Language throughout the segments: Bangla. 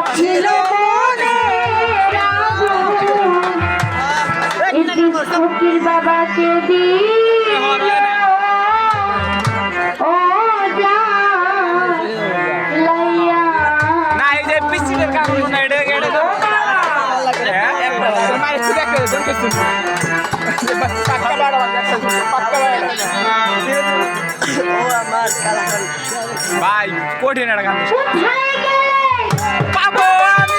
মনের ফকির বাবাকে দিল। ও জান লাইয়া। না এই যে পিসিদের কাম না এটা এটা তো হ্যাঁ? একটা করে দেন কিছু পাক্কা বাড়া পাক্কা বাড়া ভাই কঠিন একটা গান। কোথায় গেলে পাবো আমি।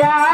রা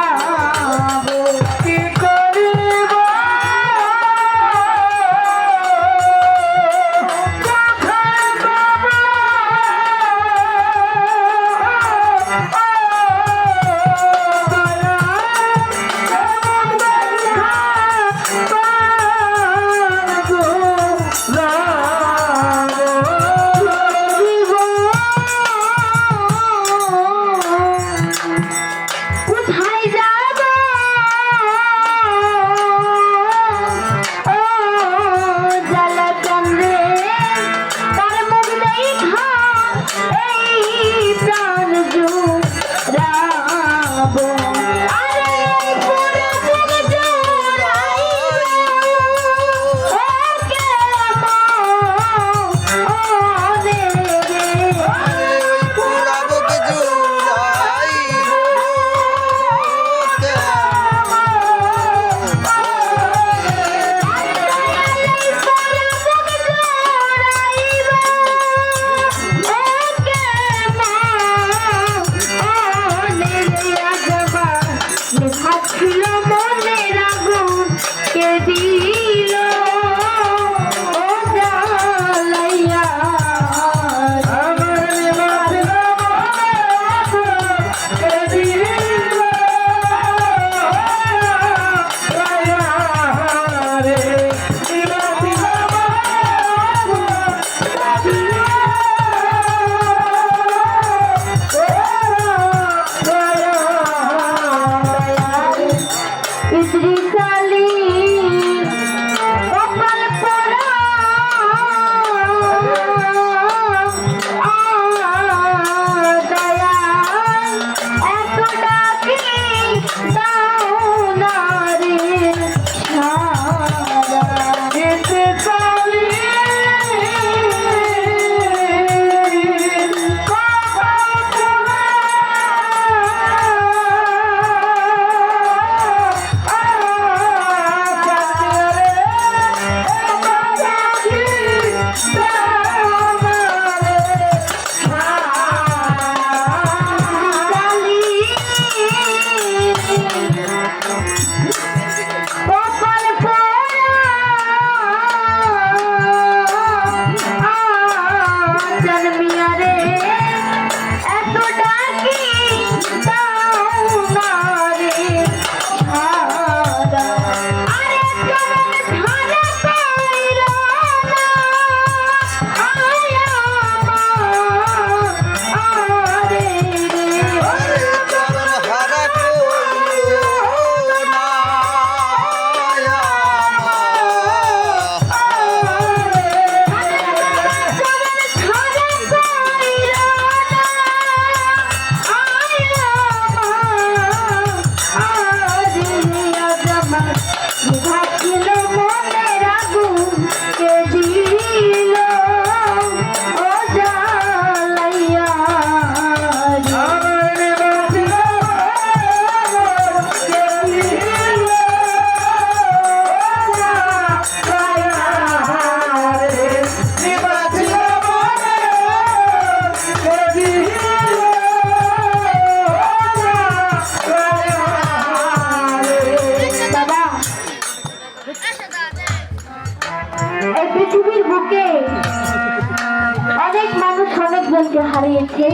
অনেকজনকে হারিয়েছে।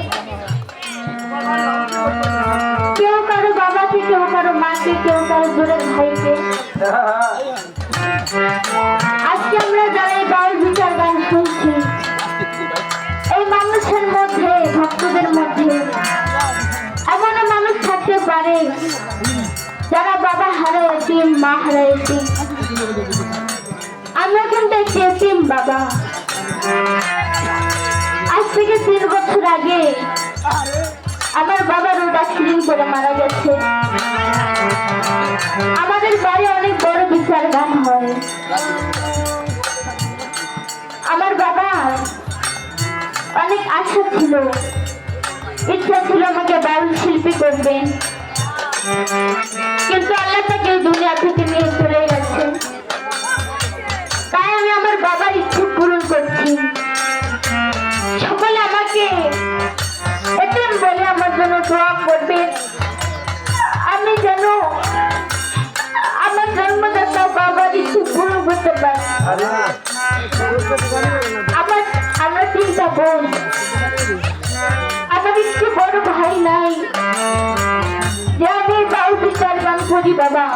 কেউ কারও বাবাকে কেউ কারও মাকে কেউ কারও দূরের ভাইকে আজকে আমরা যারা এই বাউল বিচার গান শুনছি, এই মানুষের মধ্যে, ভক্তদের মধ্যে, এমনও মানুষ থাকতে পারে যারা বাবা হারাইছি মা হারাইছি আমরা কিন্তু একটি বাবা। থেকে তিন বছর আগে আমার বাবা রোড করে মারা গেছে। আমাদের বাড়ি অনেক বড় বিচার গান হয়। আমার বাবা অনেক আশা ছিল। ইচ্ছা ছিল আমাকে বাউল শিল্পী করবেন। কিন্তু আল্লাহ তাকে দুনিয়া থেকে নিয়ে চলে গেছে তাই আমি আমার বাবার দোয়া করবেন আমি যেন আমার জন্মদাতা বাবার ইচ্ছে পূরণ করতে পারি। আমার, আমরা তিনটা বোন, আমার একটু বড় ভাই নাই। যে আমি বাউ বিচার গান করি বাবা।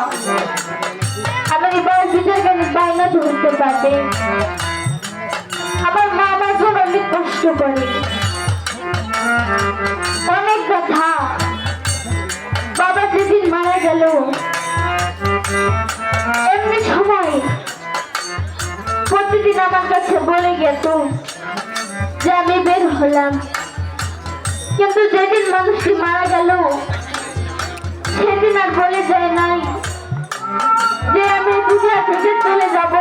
আমার এই বাউ বিচার গানের বায়না ধরতে পারবে। আমার মা আমার জন্য অনেক কষ্ট করে। অনেক কথা। বাবা যেদিন মারা গেল, এমনি সময় প্রতিদিন আমার কাছে বলে গেত যে আমি বের হলাম। কিন্তু যেদিন মানুষটি মারা গেল, সেদিন আর বলে যায় নাই যে আমি দুনিয়া থেকে চলে যাব।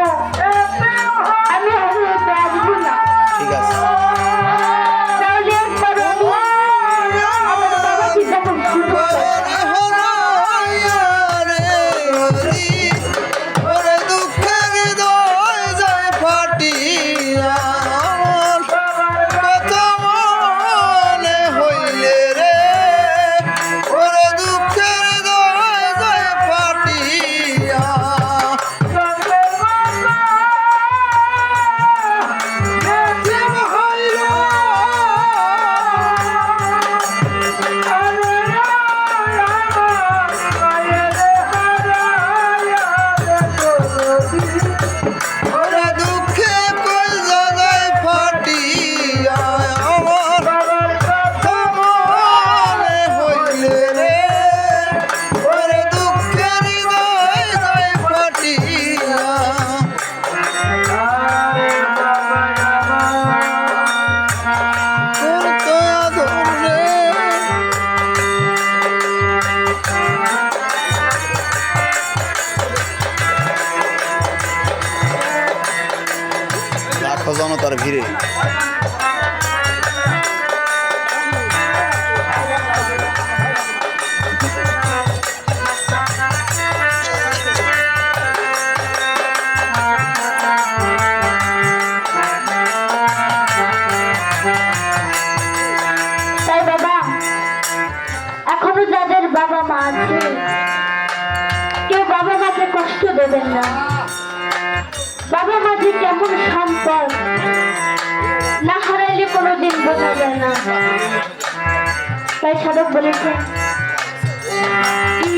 কষ্ট দেবেন না। বাবা মা যে কেমন সম্পদ, না হারাইলে কোনোদিন বোঝা যায় না। তাই সাধক বলেছে কি